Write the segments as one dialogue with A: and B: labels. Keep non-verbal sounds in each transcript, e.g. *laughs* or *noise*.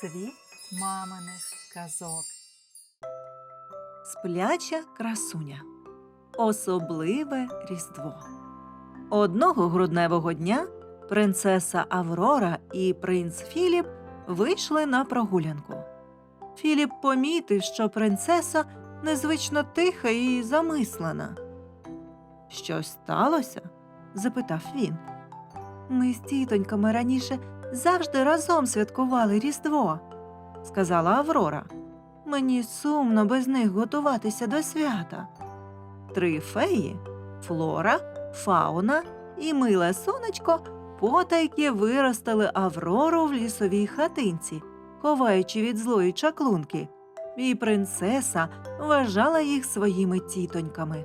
A: Світ маминих казок.
B: Спляча красуня. Особливе Різдво. Одного грудневого дня принцеса Аврора і принц Філіп вийшли на прогулянку. Філіп помітив, що принцеса незвично тиха і замислена. Щось сталося? запитав він. Ми з тітоньками раніше завжди разом святкували Різдво, сказала Аврора. Мені сумно без них готуватися до свята. Три феї Флора, Фауна і миле сонечко потайки виростили Аврору в лісовій хатинці, ховаючи від злої чаклунки, і принцеса вважала їх своїми тітоньками.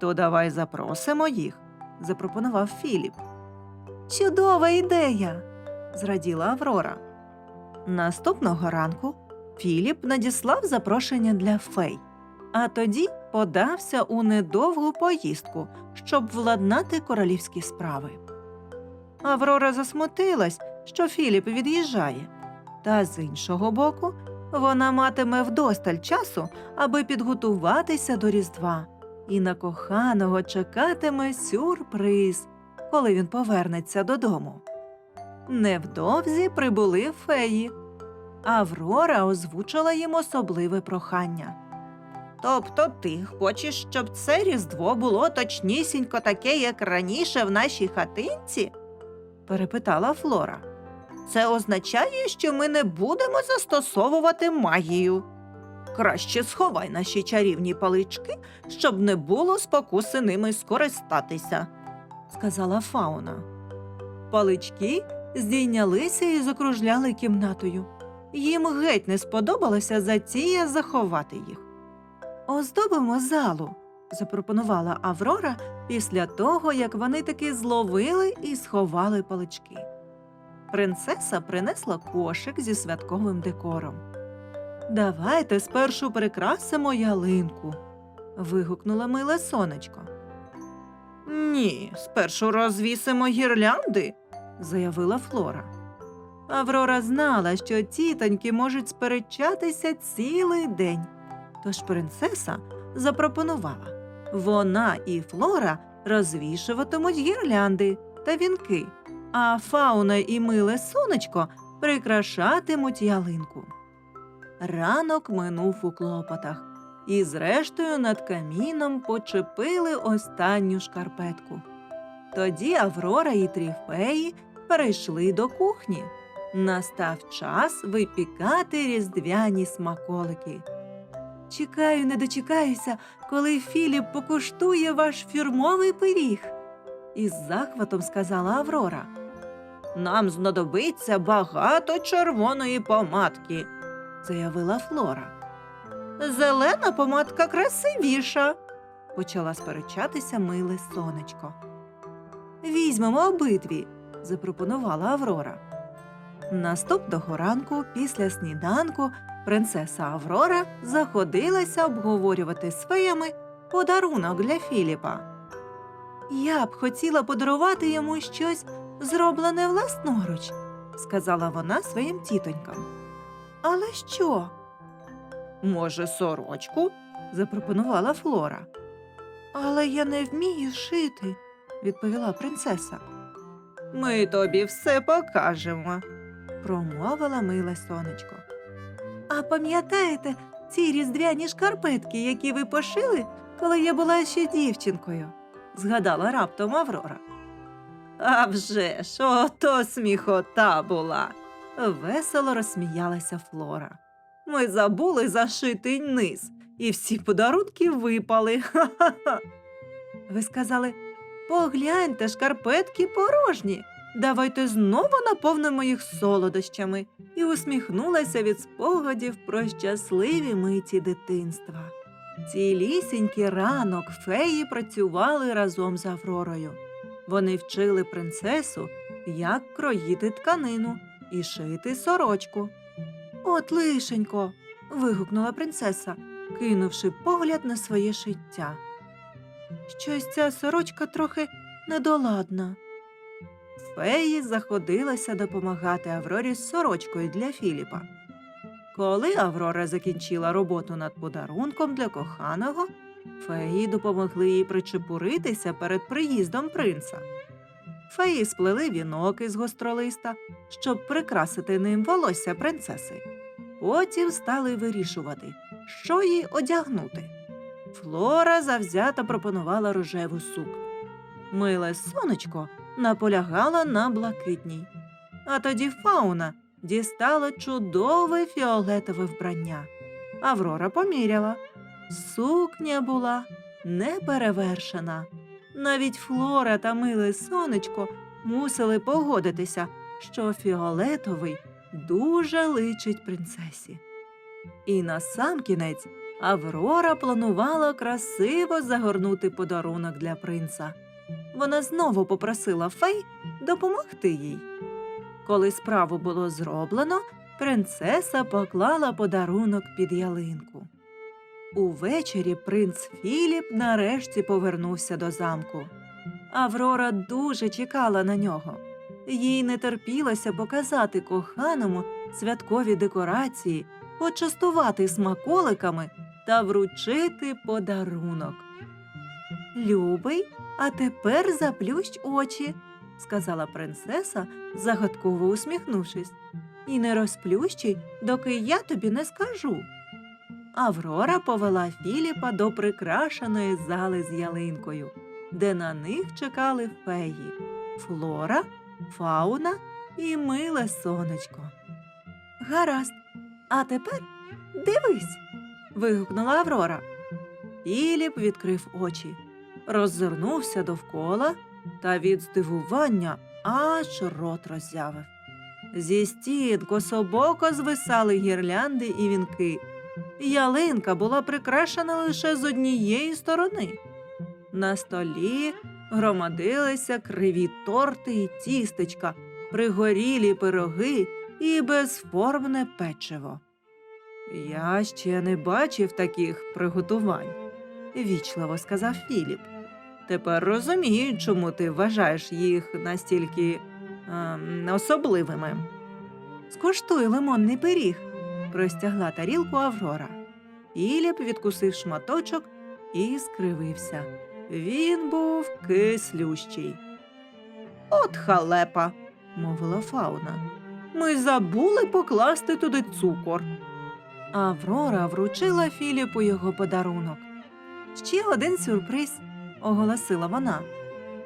B: То давай запросимо їх, запропонував Філіп. Чудова ідея, зраділа Аврора. Наступного ранку Філіп надіслав запрошення для фей, а тоді подався у недовгу поїздку, щоб владнати королівські справи. Аврора засмутилась, що Філіп від'їжджає, та з іншого боку, вона матиме вдосталь часу, аби підготуватися до Різдва, і на коханого чекатиме сюрприз, коли він повернеться додому. Невдовзі прибули феї. Аврора озвучила їм особливе прохання. Тобто ти хочеш, щоб це різдво було точнісінько таке, як раніше в нашій хатинці? перепитала Флора. Це означає, що ми не будемо застосовувати магію. Краще сховай наші чарівні палички, щоб не було спокуси ними скористатися, сказала Фауна. Палички здійнялися і закружляли кімнатою. Їм геть не сподобалася затія заховати їх. Оздобимо залу, запропонувала Аврора після того, як вони таки зловили і сховали палички. Принцеса принесла кошик зі святковим декором. Давайте спершу прикрасимо ялинку. вигукнула миле сонечко. Ні, спершу розвісимо гірлянди, заявила Флора. Аврора знала, що тітоньки можуть сперечатися цілий день. Тож принцеса запропонувала вона і Флора розвішуватимуть гірлянди та вінки, а фауна і миле сонечко прикрашатимуть ялинку. Ранок минув у клопотах, і зрештою над каміном почепили останню шкарпетку. Тоді Аврора і Тріфеї перейшли до кухні. Настав час випікати різдвяні смаколики. Чекаю, не дочекаюся, коли Філіп покуштує ваш фірмовий пиріг. Із захватом сказала Аврора. Нам знадобиться багато червоної помадки, заявила Флора. Зелена помадка красивіша, почала сперечатися миле сонечко. Візьмемо обидві, запропонувала Аврора. Наступного ранку, після сніданку, принцеса Аврора заходилася обговорювати з подарунок для Філіпа. Я б хотіла подарувати йому щось зроблене власноруч, сказала вона своїм тітонькам. Але що? Може, сорочку? запропонувала Флора. Але я не вмію шити, відповіла принцеса. Ми тобі все покажемо, промовила миле сонечко. А пам'ятаєте ці різдвяні шкарпетки, які ви пошили, коли я була ще дівчинкою? згадала раптом Аврора. А вже ж, ото сміхота була. Весело розсміялася Флора. Ми забули зашити низ, і всі подарунки випали. *laughs* Ха-ха-ха. Ви сказали, погляньте, шкарпетки порожні. Давайте знову наповнимо їх солодощами і усміхнулася від спогадів про щасливі миті дитинства. Цілісінький ранок феї працювали разом з Авророю. Вони вчили принцесу, як кроїти тканину і шити сорочку. От лишенько. вигукнула принцеса, кинувши погляд на своє шиття. Щось ця сорочка трохи недоладна. феї заходилася допомагати Аврорі з сорочкою для Філіпа. Коли Аврора закінчила роботу над подарунком для коханого, феї допомогли їй причепуритися перед приїздом принца. Феї сплели вінок із гостролиста, щоб прикрасити ним волосся принцеси. Потім стали вирішувати, що їй одягнути. Флора завзято пропонувала рожеву сукню. Миле сонечко наполягала на блакитній. А тоді фауна дістала чудове фіолетове вбрання. Аврора поміряла. Сукня була неперевершена. Навіть Флора та миле сонечко мусили погодитися, що фіолетовий дуже личить принцесі. І насамкінець Аврора планувала красиво загорнути подарунок для принца. Вона знову попросила фей допомогти їй. Коли справу було зроблено, принцеса поклала подарунок під ялинку. Увечері принц Філіп нарешті повернувся до замку. Аврора дуже чекала на нього. Їй не терпілося показати коханому святкові декорації, почастувати смаколиками та вручити подарунок. Любий, а тепер заплющ очі, сказала принцеса, загадково усміхнувшись, і не розплющуй, доки я тобі не скажу. Аврора повела Філіпа до прикрашеної зали з ялинкою, де на них чекали феї Флора, Фауна і миле сонечко. Гаразд, а тепер дивись. Вигукнула Аврора. Філіп відкрив очі, роззирнувся довкола та від здивування аж рот роззявив. Зі стін кособоко звисали гірлянди і вінки. Ялинка була прикрашена лише з однієї сторони. На столі громадилися криві торти і тістечка, пригорілі пироги і безформне печиво. Я ще не бачив таких приготувань, вічливо сказав Філіп. Тепер розумію, чому ти вважаєш їх настільки ем, особливими. Скуштуй лимонний пиріг, простягла тарілку Аврора. Філіп відкусив шматочок і скривився. Він був кислющий. От халепа, мовила фауна. Ми забули покласти туди цукор. Аврора вручила Філіпу його подарунок. Ще один сюрприз, оголосила вона.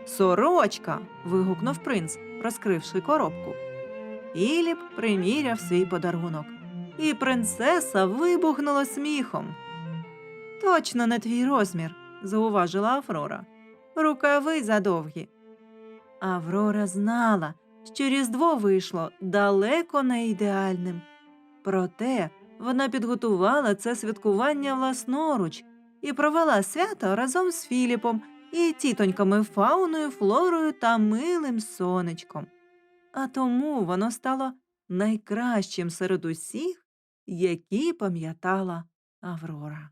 B: Сорочка. вигукнув принц, розкривши коробку. Філіп приміряв свій подарунок, і принцеса вибухнула сміхом. Точно не твій розмір, зауважила Аврора. Рукави задовгі. Аврора знала, що Різдво вийшло далеко не ідеальним. Проте вона підготувала це святкування власноруч і провела свято разом з Філіпом і тітоньками Фауною, Флорою та милим сонечком. А тому воно стало найкращим серед усіх, які пам'ятала Аврора.